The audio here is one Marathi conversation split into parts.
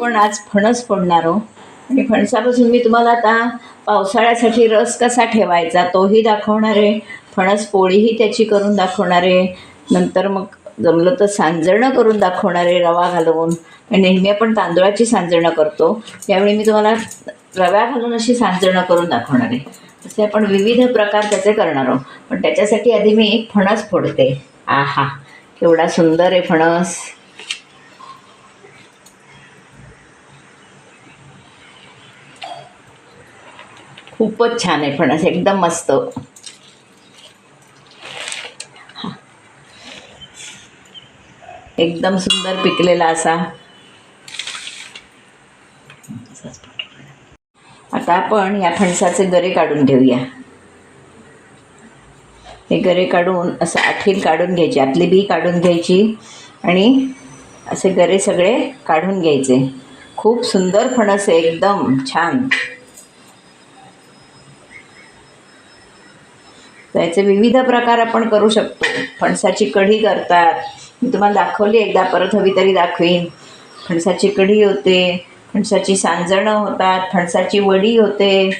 पण आज फणस फोडणार आहोत आणि फणसापासून मी तुम्हाला आता पावसाळ्यासाठी रस कसा ठेवायचा तोही दाखवणार आहे. फणस पोळीही त्याची करून दाखवणार आहे. नंतर मग जमलं तर सांजणं करून दाखवणार आहे रवा घालवून. नेहमी आपण तांदूळाची सांजणं करतो. त्यावेळी मी तुम्हाला रव्या घालून अशी सांजणं करून दाखवणार आहे. असे आपण विविध प्रकार त्याचे करणार आहोत. पण त्याच्यासाठी आधी मी एक फणस फोडते. आहा केवढा सुंदर आहे फणस. खूपच छान आहे फणस एकदम मस्त. एकदम सुंदर पिकलेला असा. आता आपण या फणसाचे गरे काढून घेऊया. हे गरे काढून असं आठील काढून घ्यायची आतली बी काढून घ्यायची आणि असे गरे सगळे काढून घ्यायचे. खूप सुंदर फणस आहे एकदम छान. त्याचे विविध प्रकार आपण करू शकतो. फणसाची कढी करतात. मी तुम्हाला दाखवली एकदा परत हवी तरी दाखवीन. फणसाची कढी होते फणसाची सांजणं होतात फणसाची वडी होते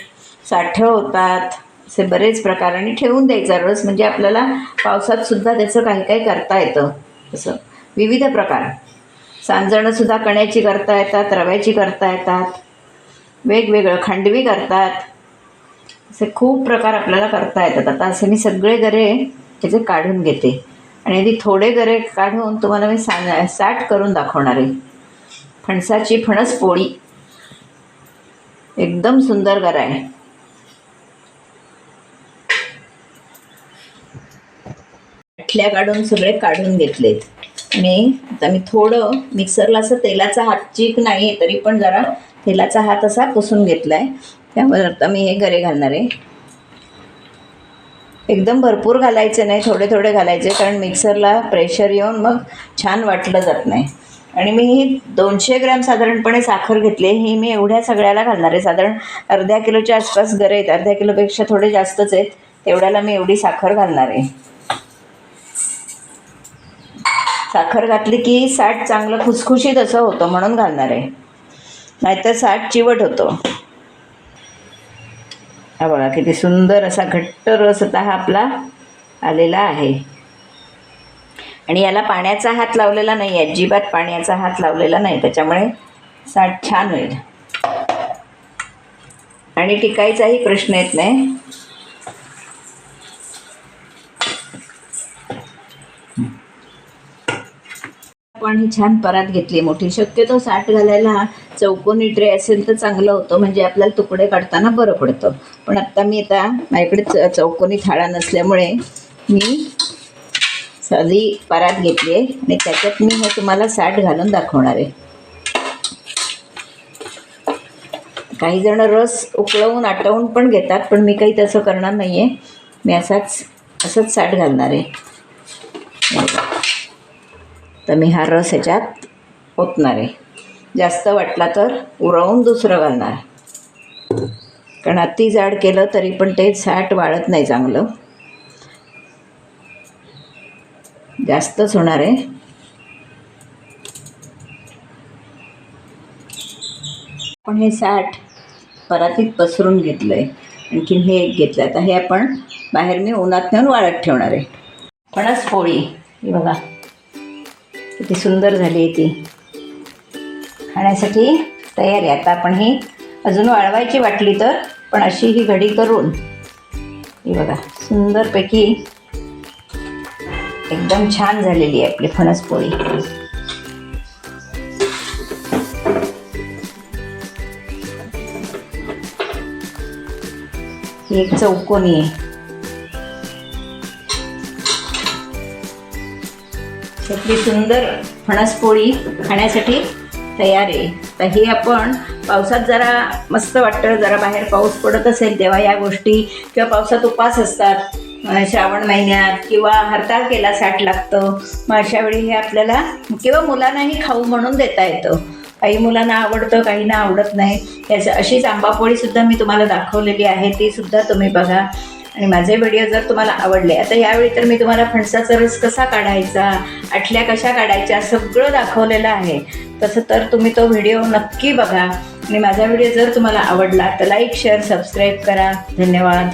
साठं होतात. असे बरेच प्रकार आणि ठेवून द्यायचा रस म्हणजे आपल्याला पावसात सुद्धा त्याचं काही काही करता येतं. असं. विविध प्रकार. सांजणंसुद्धा कण्याची करता येतात रव्याची करता येतात. वेगवेगळं खांडवी करतात. असे खूप प्रकार आपल्याला करता येतात. आता असे मी सगळे गरे त्याचे काढून घेते. आणि आधी थोडे गरे काढून तुम्हाला मी सा साठ करून दाखवणार आहे. फणसाची फणस पोळी. एकदम सुंदर गरा आहे. आठल्या काढून सगळे काढून घेतलेत. आणि आता मी थोडं मिक्सरला असं तेलाचा हात चीक नाही तरी पण जरा तेलाचा हात असा पुसून घेतला आहे त्यामुळे आता मी हे गरे घालणार आहे. एकदम भरपूर घालायचे नाही थोडे थोडे घालायचे कारण मिक्सरला प्रेशर येऊन मग छान वाटलं जात नाही. आणि मी ही दोनशे ग्रॅम साधारणपणे साखर घेतली ही मी एवढ्या सगळ्याला घालणार आहे. साधारण अर्ध्या किलोच्या आसपास गरे आहेत. अर्ध्या किलोपेक्षा थोडे जास्तच आहेत. तेवढ्याला मी एवढी साखर घालणार आहे. साखर घातली की साठ चांगलं खुसखुशीत असं होतं म्हणून घालणार आहे. नाहीतर साठ चिवट होतो. हा बघा किती सुंदर असा घट्ट रस आता हा आपला आलेला आहे. आणि याला पाण्याचा हात लावलेला नाही अजिबात पाण्याचा हात लावलेला नाही त्याच्यामुळे साठ छान होईल. आणि टिकायचाही प्रश्न येत नाही. पण ही छान परात घेतली. मोठी शक्यतो साठ घालायला चौकोनी ट्रे असेल तर चांगलं होतं. म्हणजे आपल्याला तुकडे काढताना बरं पडतं. पण आत्ता मी आता माझ्याकडे च चौकोनी थाळा नसल्यामुळे मी साधी परात घेतली आहे. आणि त्याच्यात मी हे तुम्हाला साठ घालून दाखवणार आहे. काही जण रस उकळवून आटवून पण घेतात पण मी काही तसं करणार नाही आहे मी असाच असंच साठ घालणार आहे. तर मी हा रस ह्याच्यात ओतणार. आहे जास्त वाटला तर उरवून दुसरं घालणार. कारण अति जाड केलं तरी पण ते साठ वाळत नाही चांगलं. जास्तच होणार आहे. आपण हे साठ परातीत पसरून घेतलं आहे आणखीन हे एक घेतलं आता हे आपण बाहेर मी उन्हात नेऊन वाळत ठेवणार आहे. फणस पोळी. बघा. किती सुंदर झाली आहे ती. खाण्यासाठी तयार आहे आता आपण ही. अजून वाळवायची वाटली तर पण अशी ही घडी करून. ही बघा सुंदरपैकी एकदम छान झालेली आहे आपली फणस पोळी. ही एक चौकोनी आहे. आपली सुंदर फणसपोळी खाण्यासाठी तयार आहे. तर हे आपण पावसात जरा मस्त वाटतं जरा बाहेर पाऊस पडत असेल तेव्हा या गोष्टी किंवा पावसात उपास असतात श्रावण महिन्यात किंवा हरताळ केला साठ लागतं मग अशा वेळी हे आपल्याला किंवा मुलांनाही खाऊ म्हणून देता येतं. काही मुलांना आवडतं काहींना आवडत नाही. याचं अशीच आंबापोळीसुद्धा मी तुम्हाला दाखवलेली आहे ती सुद्धा तुम्ही बघा. आणि माझे व्हिडिओ जर तुम्हाला आवडले आता यावेळी तर मी तुम्हाला फणसाचा रस कसा काढायचा आठल्या कशा काढायच्या सगळं दाखवलेलं आहे. तसं तर तुम्ही तो व्हिडिओ नक्की बघा. आणि माझा व्हिडिओ जर तुम्हाला आवडला तर लाईक शेअर सबस्क्राईब करा. धन्यवाद.